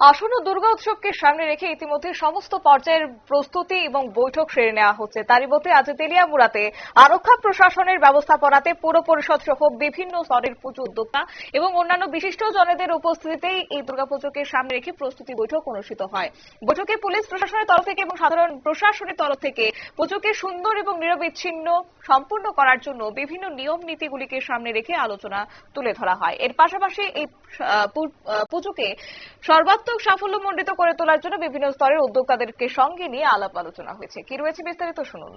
আসন্ন দুর্গা উৎসবকে সামনে রেখে ইতিমধ্যে সমস্ত পর্যায়ের প্রস্তুতি এবং বৈঠক সেরে নেওয়া হচ্ছে। তারই মধ্যে আজ তেলিয়ামুড়াতে আরক্ষা প্রশাসনের ব্যবস্থাপনাতে পৌর পরিষদ সহ বিভিন্ন স্তরের পুজো উদ্যোক্তা এবং অন্যান্য বিশিষ্ট জনেদের উপস্থিতিতেই এই দুর্গাপুজোকে সামনে রেখে প্রস্তুতি বৈঠক অনুষ্ঠিত হয়। বৈঠকে পুলিশ প্রশাসনের তরফ থেকে এবং সাধারণ প্রশাসনের তরফ থেকে পুজোকে সুন্দর এবং নিরবিচ্ছিন্ন সম্পূর্ণ করার জন্য বিভিন্ন নিয়ম নীতিগুলিকে সামনে রেখে আলোচনা তুলে ধরা হয়। এর পাশাপাশি এই পুজোকে সর্বাত্মক সাফল্যমণ্ডিত করে তোলার জন্য বিভিন্ন স্তরের উদ্যোক্তাদেরকে সঙ্গে নিয়ে আলাপ আলোচনা হয়েছে। কি রয়েছে বিস্তারিত শুনুন।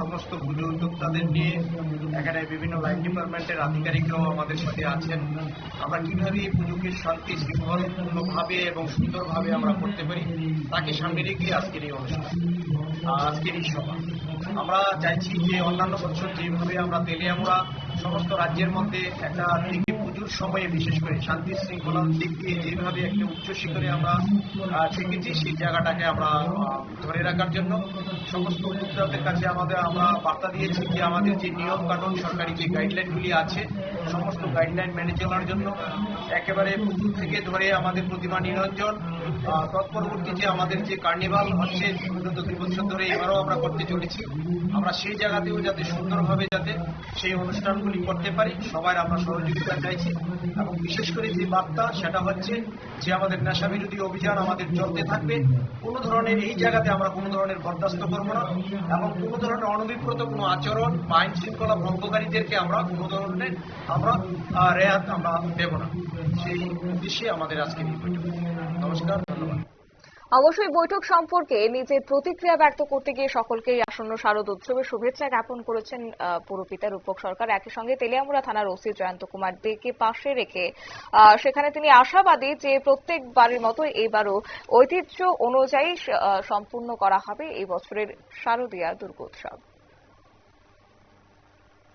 সমস্ত পুজো উদ্যোক্তাদের নিয়ে এখানে বিভিন্ন লাইন ডিপার্টমেন্টের আধিকারিকরাও আমাদের সাথে আছেন। আমরা কীভাবে এই পুজোকে শান্তি, শৃঙ্খলপূর্ণভাবে এবং সুন্দরভাবে আমরা করতে পারি, তাকে সামনে রেখে আজকের এই অনুষ্ঠান আজকের এই সভা। আমরা চাইছি যে অন্যান্য বছর যেভাবে আমরা তেলে আমরা সমস্ত রাজ্যের মধ্যে একটা থেকে পুজোর সময়ে বিশেষ করে শান্তি, শৃঙ্খলার দিক দিয়ে যেভাবে একটা উচ্চ শিখরে আমরা থেকেছি সেই জায়গাটাকে আমরা ধরে রাখার জন্য সমস্ত উদ্যোক্তাদের কাছে আমাদের আমরা বার্তা দিয়েছি যে আমাদের যে নিয়ম কানুন সরকারি যে গাইডলাইনগুলি আছে সমস্ত গাইডলাইন মেনে চলার জন্য একেবারে পুজো থেকে ধরে আমাদের প্রতিমা নিরঞ্জন তৎপরবর্তী যে আমাদের যে কার্নিভাল হচ্ছে বিগত দুই বছর ধরে এবারও আমরা করতে চলেছি। আমরা সেই জায়গাতেও যাতে সুন্দরভাবে যাতে সেই অনুষ্ঠানগুলি করতে পারি সবার আমরা সহযোগিতা চাইছি। এবং বিশেষ করে যে বার্তা, সেটা হচ্ছে যে আমাদের নেশা বিরোধী অভিযান আমাদের চলতে থাকবে। কোনো ধরনের এই জায়গাতে আমরা কোনো ধরনের বরদাস্ত করব না। এবং কোনো ধরনের অনভিপ্রত কোনো আচরণ বা আইন শৃঙ্খলা ভঙ্গকারীদেরকে আমরা কোনো ধরনের আমরা রেয়াত আমরা দেব না। সেই উদ্দেশ্যে আমাদের আজকের নমস্কার, ধন্যবাদ। অবশ্যই বৈঠক সম্পর্কে নিজের প্রতিক্রিয়া ব্যক্ত করতে গিয়ে সকলকেই আসন্ন শারদ উৎসবের শুভেচ্ছা জ্ঞাপন করেছেন পুরপিতা রূপক সরকার। একই সঙ্গে তেলিয়ামুড়া থানার ওসি জয়ন্ত কুমার দেকে পাশে রেখে সেখানে তিনি আশাবাদী যে প্রত্যেকবারের মতো এবারও ঐতিহ্য অনুযায়ী সম্পূর্ণ করা হবে এই বছরের শারদীয়া দুর্গোৎসব।